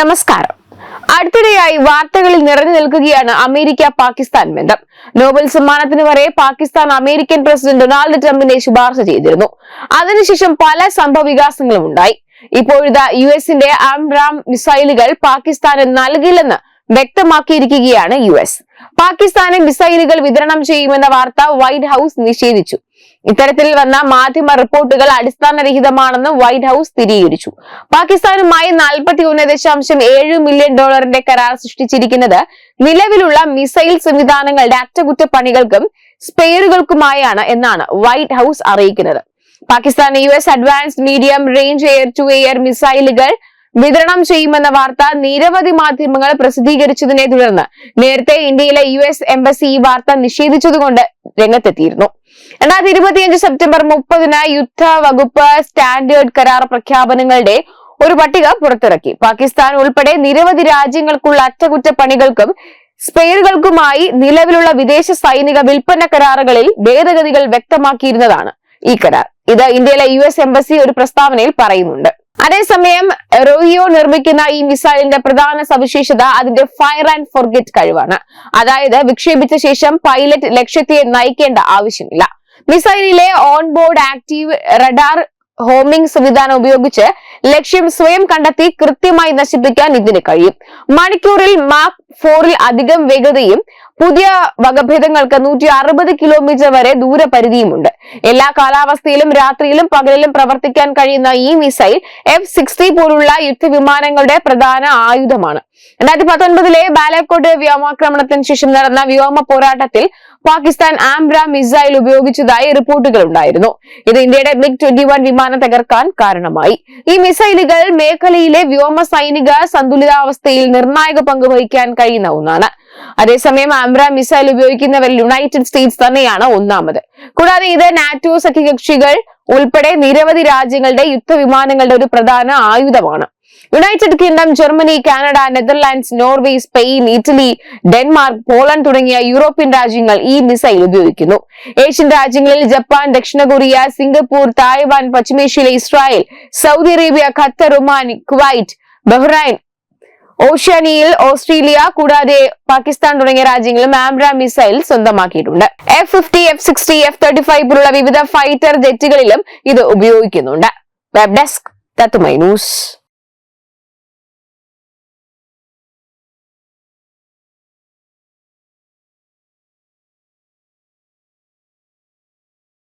നമസ്കാരം. അടുത്തിടെയായി വാർത്തകളിൽ നിറഞ്ഞു നിൽക്കുകയാണ് അമേരിക്ക പാകിസ്ഥാൻ ബന്ധം. നോബൽ സമ്മാനത്തിന് വരെ പാകിസ്ഥാൻ അമേരിക്കൻ പ്രസിഡന്റ് ഡൊണാൾഡ് ട്രംപിനെ ശുപാർശ ചെയ്തിരുന്നു. അതിനുശേഷം പല സംഭവ വികാസങ്ങളും ഉണ്ടായി. ഇപ്പോഴത്തെ യു എസിന്റെ ആംറാം മിസൈലുകൾ പാകിസ്ഥാന് നൽകില്ലെന്ന് വ്യക്തമാക്കിയിരിക്കുകയാണ് യു എസ്. പാകിസ്ഥാന് മിസൈലുകൾ വിതരണം ചെയ്യുമെന്ന വാർത്ത വൈറ്റ് ഹൌസ് നിഷേധിച്ചു. ഇത്തരത്തിൽ വന്ന മാധ്യമ റിപ്പോർട്ടുകൾ അടിസ്ഥാനരഹിതമാണെന്ന് വൈറ്റ് ഹൌസ് സ്ഥിരീകരിച്ചു. പാകിസ്ഥാനുമായി നാൽപ്പത്തി ഒന്ന് ദശാംശം ഏഴ് മില്യൺ ഡോളറിന്റെ കരാർ സൃഷ്ടിച്ചിരിക്കുന്നത് നിലവിലുള്ള മിസൈൽ സംവിധാനങ്ങളുടെ അറ്റകുറ്റപ്പണികൾക്കും സ്പെയറുകൾക്കുമായാണ് എന്നാണ് വൈറ്റ് ഹൌസ് അറിയിക്കുന്നത്. Pakistan U S advanced medium range air to air മിസൈലുകൾ വിതരണം ചെയ്യുമെന്ന വാർത്ത നിരവധി മാധ്യമങ്ങൾ പ്രസിദ്ധീകരിച്ചതിനെ തുടർന്ന് നേരത്തെ ഇന്ത്യയിലെ യു എസ് എംബസി ഈ വാർത്ത നിഷേധിച്ചതുകൊണ്ട് രംഗത്തെത്തിയിരുന്നു. രണ്ടായിരത്തി ഇരുപത്തിയഞ്ച് സെപ്റ്റംബർ മുപ്പതിന് യുദ്ധ വകുപ്പ് സ്റ്റാൻഡേർഡ് കരാർ പ്രഖ്യാപനങ്ങളുടെ ഒരു പട്ടിക പുറത്തിറക്കി. പാകിസ്ഥാൻ ഉൾപ്പെടെ നിരവധി രാജ്യങ്ങൾക്കുള്ള അറ്റകുറ്റപ്പണികൾക്കും സ്പെയറുകൾക്കുമായി നിലവിലുള്ള വിദേശ സൈനിക വിൽപ്പന കരാറുകളിൽ ഭേദഗതികൾ വ്യക്തമാക്കിയിരുന്നതാണ് ഈ കരാർ. ഇത് ഇന്ത്യയിലെ യു എസ് എംബസി ഒരു പ്രസ്താവനയിൽ പറയുന്നുണ്ട്. അതേസമയം റോയിയോ നിർമ്മിക്കുന്ന ഈ മിസൈലിന്റെ പ്രധാന സവിശേഷത അതിന്റെ ഫയർ ആൻഡ് ഫോർഗെറ്റ് കഴിവാണ്. അതായത് വിക്ഷേപിച്ച ശേഷം പൈലറ്റ് ലക്ഷ്യത്തെ നയിക്കേണ്ട ആവശ്യമില്ല. മിസൈലിലെ ഓൺബോർഡ് ആക്റ്റീവ് റഡാർ ഹോമിംഗ് സംവിധാനം ഉപയോഗിച്ച് ലക്ഷ്യം സ്വയം കണ്ടെത്തി കൃത്യമായി നശിപ്പിക്കാൻ ഇതിന് കഴിയും. മണിക്കൂറിൽ മാക് ഫോറിൽ അധികം വേഗതയും പുതിയ വകഭേദങ്ങൾക്ക് നൂറ്റി അറുപത് കിലോമീറ്റർ വരെ ദൂരപരിധിയുമുണ്ട്. എല്ലാ കാലാവസ്ഥയിലും രാത്രിയിലും പകലിലും പ്രവർത്തിക്കാൻ കഴിയുന്ന ഈ മിസൈൽ എഫ് സിക്സ്റ്റി പോലുള്ള യുദ്ധവിമാനങ്ങളുടെ പ്രധാന ആയുധമാണ്. രണ്ടായിരത്തി പത്തൊൻപതിലെ ബാലക്കോട്ട് വ്യോമാക്രമണത്തിന് ശേഷം നടന്ന വ്യോമ പോരാട്ടത്തിൽ പാകിസ്ഥാൻ ആംബ്ര മിസൈൽ ഉപയോഗിച്ചതായി റിപ്പോർട്ടുകൾ ഉണ്ടായിരുന്നു. ഇത് ഇന്ത്യയുടെ മിഗ് ട്വന്റി വൺ വിമാനം തകർക്കാൻ കാരണമായി. ഈ മിസൈലുകൾ മേഖലയിലെ വ്യോമ സൈനിക സന്തുലിതാവസ്ഥയിൽ നിർണായക പങ്ക് വഹിക്കാൻ കഴിയുന്ന ഒന്നാണ്. അതേസമയം ആംബ്ര മിസൈൽ ഉപയോഗിക്കുന്നവർ യുണൈറ്റഡ് സ്റ്റേറ്റ്സ് തന്നെയാണ് ഒന്നാമത്. കൂടാതെ ഇത് നാറ്റോ സഖ്യകക്ഷികൾ ഉൾപ്പെടെ നിരവധി രാജ്യങ്ങളുടെ യുദ്ധവിമാനങ്ങളുടെ ഒരു പ്രധാന ആയുധമാണ്. United Kingdom Germany Canada Netherlands Norway Spain Italy Denmark Poland തുടങ്ങിയ യൂറോപ്യൻ രാജ്യങ്ങൾ ഈ മിസൈൽ ഉപയോഗിക്കുന്നു. ഏഷ്യൻ രാജ്യങ്ങളിൽ ജപ്പാൻ ദക്ഷിണ കൊറിയ സിംഗപ്പൂർ തായ്വാൻ പശ്ചിമേഷ്യയിലെ Israel Saudi Arabia Qatar Oman Kuwait Bahrain ഓഷ്യാനിയയിൽ Australia കൂടാതെ പാകിസ്ഥാൻ തുടങ്ങിയ രാജ്യങ്ങളും ആംബ്ര മിസൈൽ സ്വന്തമാക്കിയിട്ടുണ്ട്. F fifty F sixty F thirty five പോലുള്ള വിവിധ ഫൈറ്റർ ജെറ്റുകളിലും ഇത് ഉപയോഗിക്കുന്നുണ്ട്. വെബ് ഡെസ്ക് തത്തുമൈ ന്യൂസ്